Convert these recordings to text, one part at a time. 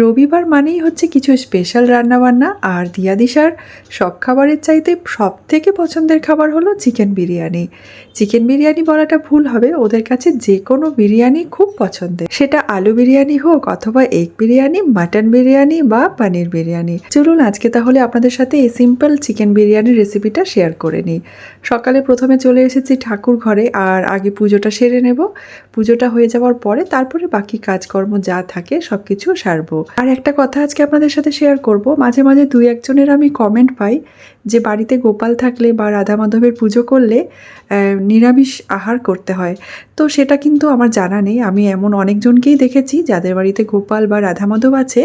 রবিবার মানেই হচ্ছে কিছু স্পেশাল রান্নাবান্না আর দিয়াদিশার সব খাবারের চাইতে সব থেকে পছন্দের খাবার হলো চিকেন বিরিয়ানি। চিকেন বিরিয়ানি বলাটা ভুল হবে, ওদের কাছে যে কোনো বিরিয়ানি খুব পছন্দের। সেটা আলু বিরিয়ানি হোক অথবা এগ বিরিয়ানি মাটন বিরিয়ানি বা পনির বিরিয়ানি। চলুন আজকে তাহলে আপনাদের সাথে এই সিম্পল চিকেন বিরিয়ানির রেসিপিটা শেয়ার করে নিই। সকালে প্রথমে চলে এসেছি ঠাকুর ঘরে আর আগে পুজোটা সেরে নেব। পুজোটা হয়ে যাওয়ার পরে তারপরে বাকি কাজকর্ম যা থাকে সব কিছু সারবো। আর একটা কথা আজকে আপনাদের সাথে শেয়ার করব। মাঝে মাঝে দুই একজনের আমি কমেন্ট পাই। যে বাড়িতে গোপাল থাকলে বা রাধা মাধবের পুজো করলে নিরামিষ আহার করতে হয়। তো সেটা কিন্তু আমার জানা নেই। আমি এমন অনেকজনকেই দেখেছি যাদের বাড়িতে গোপাল বা রাধা মাধব আছে,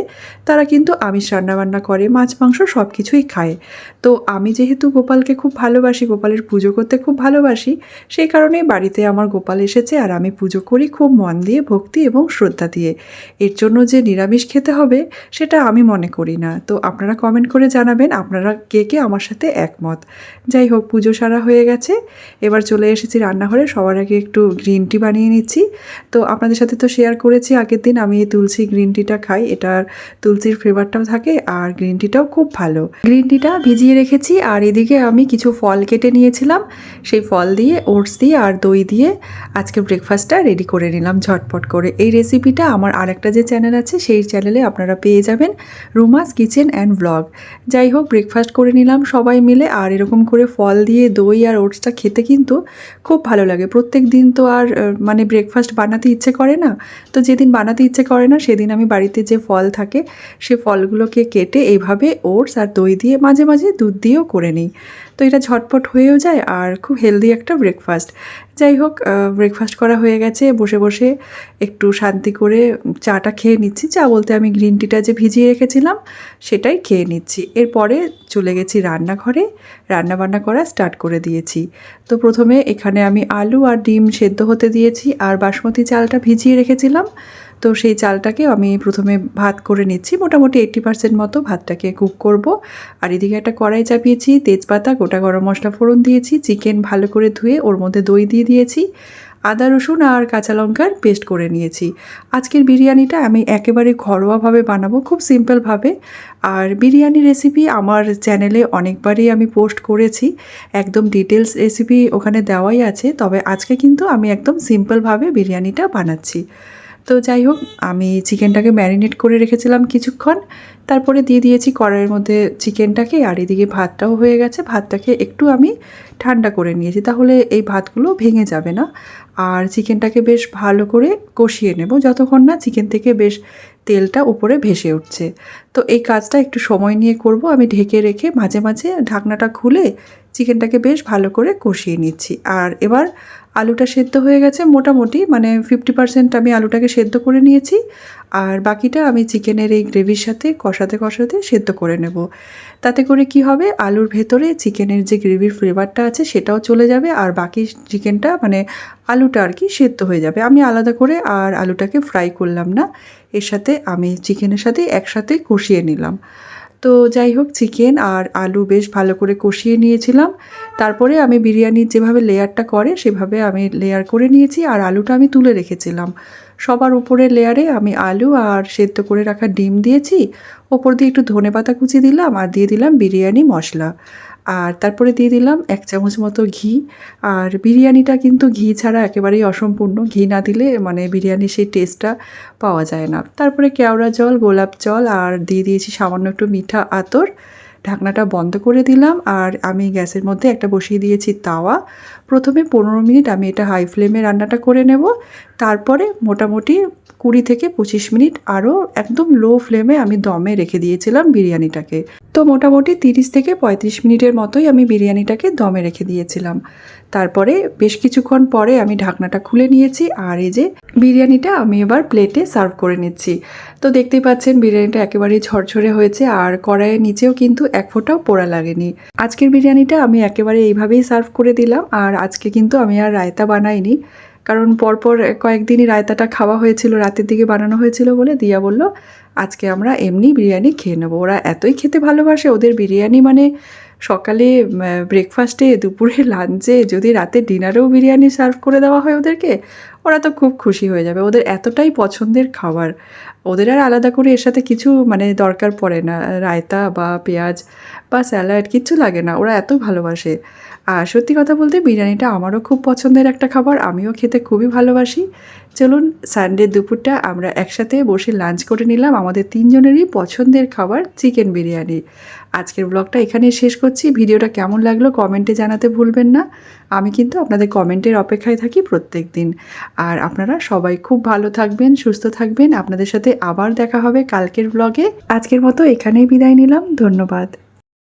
তারা কিন্তু আমিষ রান্নাবান্না করে, মাছ, মাংস সব কিছুই খায়। তো আমি যেহেতু গোপালকে খুব ভালোবাসি, গোপালের পুজো করতে খুব ভালোবাসি, সেই কারণে বাড়িতে আমার গোপাল এসেছে আর আমি পুজো করি খুব মন দিয়ে, ভক্তি এবং শ্রদ্ধা দিয়ে। এর জন্য যে নিরামিষ খেতে হবে, সেটা আমি মনে করি না। তো আপনারা কমেন্ট করে জানাবেন, আপনারা কে কে আমার সাথে একমত। যাই হোক, পুজো সারা হয়ে গেছে। এবার চলে এসেছি রান্নাঘরে। সবার আগে একটু গ্রিন টি বানিয়ে নিচ্ছি। তো আপনাদের সাথে তো শেয়ার করেছি আগের দিন, আমি এই তুলসী গ্রিন টিটা খাই। এটার তুলসীর ফ্লেভারটাও থাকে আর গ্রিন টিটাও খুব ভালো। গ্রিন টিটা ভিজিয়ে রেখেছি আর এদিকে আমি কিছু ফল কেটে নিয়েছিলাম। সেই ফল দিয়ে, ওটস দিয়ে আর দই দিয়ে আজকে ব্রেকফাস্টটা রেডি করে নিলাম ঝটপট করে। এই রেসিপিটা আমার আরেকটা যে চ্যানেল আছে, সেই চ্যানেলে আপনারা পেয়ে যাবেন রুমাস কিচেন অ্যান্ড ব্লগ। যাই হোক ব্রেকফাস্ট করে নিলাম। সবাই মিলে আর এরকম করে ফল দিয়ে দই আর ওটসটা খেতে কিন্তু খুব ভালো লাগে। প্রত্যেক দিন তো আর মানে ব্রেকফাস্ট বানাতে ইচ্ছে করে না। তো যেদিন বানাতে ইচ্ছে করে না, সেদিন আমি বাড়িতে যে ফল থাকে, সে ফলগুলোকে কেটে এইভাবে ওটস আর দই দিয়ে মাঝে মাঝে দুধ দিয়েও করে নিই। তো এটা ঝটপট হয়েও যায় আর খুব হেলদি একটা ব্রেকফাস্ট যাই হোক ব্রেকফাস্ট করা হয়ে গেছে, বসে বসে একটু শান্তি করে চাটা খেয়ে নিচ্ছি। চা বলতে আমি গ্রিন টিটা যে ভিজিয়ে রেখেছিলাম, সেটাই খেয়ে নিচ্ছি। এরপরে চলে গেছি রান্নাঘরে। রান্নাবান্না করা স্টার্ট করে দিয়েছি। তো প্রথমে এখানে আমি আলু আর ডিম সেদ্ধ হতে দিয়েছি আর বাসমতি চালটা ভিজিয়ে রেখেছিলাম। তো সেই চালটাকে আমি প্রথমে ভাত করে নিচ্ছি। মোটামুটি এইট্টি পার্সেন্ট মতো ভাতটাকে কুক করব। আর এদিকে একটা কড়াই চাপিয়েছি, তেজপাতা, গোটা গরম মশলা ফোড়ন দিয়েছি চিকেন ভালো করে ধুয়ে ওর মধ্যে দই দিয়ে দিয়েছি, আদা রসুন আর কাঁচা লঙ্কার পেস্ট করে নিয়েছি। আজকের বিরিয়ানিটা আমি একেবারে ঘরোয়াভাবে বানাবো, খুব সিম্পলভাবে আর বিরিয়ানি রেসিপি আমার চ্যানেলে অনেকবারই আমি পোস্ট করেছি। একদম ডিটেলস রেসিপি ওখানে দেওয়াই আছে। তবে আজকে কিন্তু আমি একদম সিম্পলভাবে বিরিয়ানিটা বানাচ্ছি। তো যাই হোক আমি চিকেনটাকে ম্যারিনেট করে রেখেছিলাম কিছুক্ষণ। তারপরে দিয়ে দিয়েছি কড়াইয়ের মধ্যে চিকেনটাকে, আর এদিকে ভাতটাও হয়ে গেছে। ভাতটাকে একটু আমি ঠান্ডা করে নিয়েছি, তাহলে এই ভাতগুলো ভেঙে যাবে না। আর চিকেনটাকে বেশ ভালো করে কষিয়ে নেব, যতক্ষণ না চিকেন থেকে বেশ তেলটা উপরে ভেসে উঠছে। তো এই কাজটা একটু সময় নিয়ে করব। আমি ঢেকে রেখে মাঝে মাঝে ঢাকনাটা খুলে চিকেনটাকে বেশ ভালো করে কষিয়ে নিচ্ছি। আর এবার আলুটা সেদ্ধ হয়ে গেছে মোটামুটি মানে ফিফটি পার্সেন্ট আমি আলুটাকে সেদ্ধ করে নিয়েছি। আর বাকিটা আমি চিকেনের এই গ্রেভির সাথে কষাতে কষাতে সেদ্ধ করে নেব। তাতে করে কি হবে? আলুর ভেতরে চিকেনের যে গ্রেভির ফ্লেভারটা আছে সেটাও চলে যাবে আর বাকি চিকেনটা মানে আলুটা আর কি সেদ্ধ হয়ে যাবে। আমি আলাদা করে আর আলুটাকে ফ্রাই করলাম না। এর সাথে আমি চিকেনের সাথে একসাথে কষিয়ে নিলাম। তো যাই হোক, চিকেন আর আলু বেশ ভালো করে কষিয়ে নিয়েছিলাম। তারপরে আমি বিরিয়ানির যেভাবে লেয়ারটা করে সেভাবে আমি লেয়ার করে নিয়েছি আর আলুটা আমি তুলে রেখেছিলাম। সবার উপরের লেয়ারে আমি আলু আর সেদ্ধ করে রাখা ডিম দিয়েছি। ওপর দিয়ে একটু ধনে পাতা কুচি দিলাম আর দিয়ে দিলাম বিরিয়ানি মশলা। আর তারপরে দিয়ে দিলাম এক চামচ মতো ঘি। আর বিরিয়ানিটা কিন্তু ঘি ছাড়া একেবারেই অসম্পূর্ণ। ঘি না দিলে মানে বিরিয়ানির সেই টেস্টটা পাওয়া যায় না। তারপরে কেওড়া জল, গোলাপ জল আর দিয়ে দিয়েছি সামান্য একটু মিঠা আতর। ঢাকনাটা বন্ধ করে দিলাম আর আমি গ্যাসের মধ্যে একটা বসিয়ে দিয়েছি তাওয়া। প্রথমে পনেরো মিনিট আমি এটা হাই ফ্লেমে রান্নাটা করে নেব। তারপরে মোটামুটি কুড়ি থেকে পঁচিশ মিনিট আরও একদম লো ফ্লেমে আমি দমে রেখে দিয়েছিলাম বিরিয়ানিটাকে। তো মোটামুটি তিরিশ থেকে পঁয়ত্রিশ মিনিটের মতোই আমি বিরিয়ানিটাকে দমে রেখে দিয়েছিলাম। তারপরে বেশ কিছুক্ষণ পরে আমি ঢাকনাটা খুলে নিয়েছি আর এই যে বিরিয়ানিটা আমি এবার প্লেটে সার্ভ করে নিচ্ছি। তো দেখতেই পাচ্ছেন বিরিয়ানিটা একেবারেই ঝরঝরে হয়েছে আর কড়াইয়ের নিচেও কিন্তু এক ফোঁটাও পোড়া লাগেনি। আজকের বিরিয়ানিটা আমি একেবারে এইভাবেই সার্ভ করে দিলাম আর আজকে কিন্তু আমি আর রায়তা বানাইনি। কারণ পরপর কয়েকদিনই রায়তাটা খাওয়া হয়েছিল, রাতের দিকে বানানো হয়েছিল বলে দিয়া বলল, আজকে আমরা এমনি বিরিয়ানি খেয়ে নেব। ওরা এতই খেতে ভালোবাসে, ওদের বিরিয়ানি মানে সকালে ব্রেকফাস্টে দুপুরে লাঞ্চে যদি রাতে ডিনারেও বিরিয়ানি সার্ভ করে দেওয়া হয় ওদেরকে, ওরা তো খুব খুশি হয়ে যাবে। ওদের এতটাই পছন্দের খাবার। ওদের আর আলাদা করে এর সাথে কিছু মানে দরকার পড়ে না। রায়তা বা পেঁয়াজ বা স্যালাড কিচ্ছু লাগে না। ওরা এত ভালোবাসে। আর সত্যি কথা বলতে, বিরিয়ানিটা আমারও খুব পছন্দের একটা খাবার। আমিও খেতে খুবই ভালোবাসি। চলুন সানডে দুপুরটা আমরা একসাথে বসে লাঞ্চ করে নিলাম আমাদের তিনজনেরই পছন্দের খাবার চিকেন বিরিয়ানি। আজকের ব্লগটা এখানে শেষ করছি। ভিডিওটা কেমন লাগল কমেন্টে জানাতে ভুলবেন না। আমি কিন্তু আপনাদের কমেন্টের অপেক্ষায় থাকি প্রত্যেক দিন আর আপনারা সবাই খুব ভালো থাকবেন, সুস্থ থাকবেন। আপনাদের সাথে আবার দেখা হবে কালকের ব্লগে আজকের মতো এখানেই বিদায় নিলাম। ধন্যবাদ।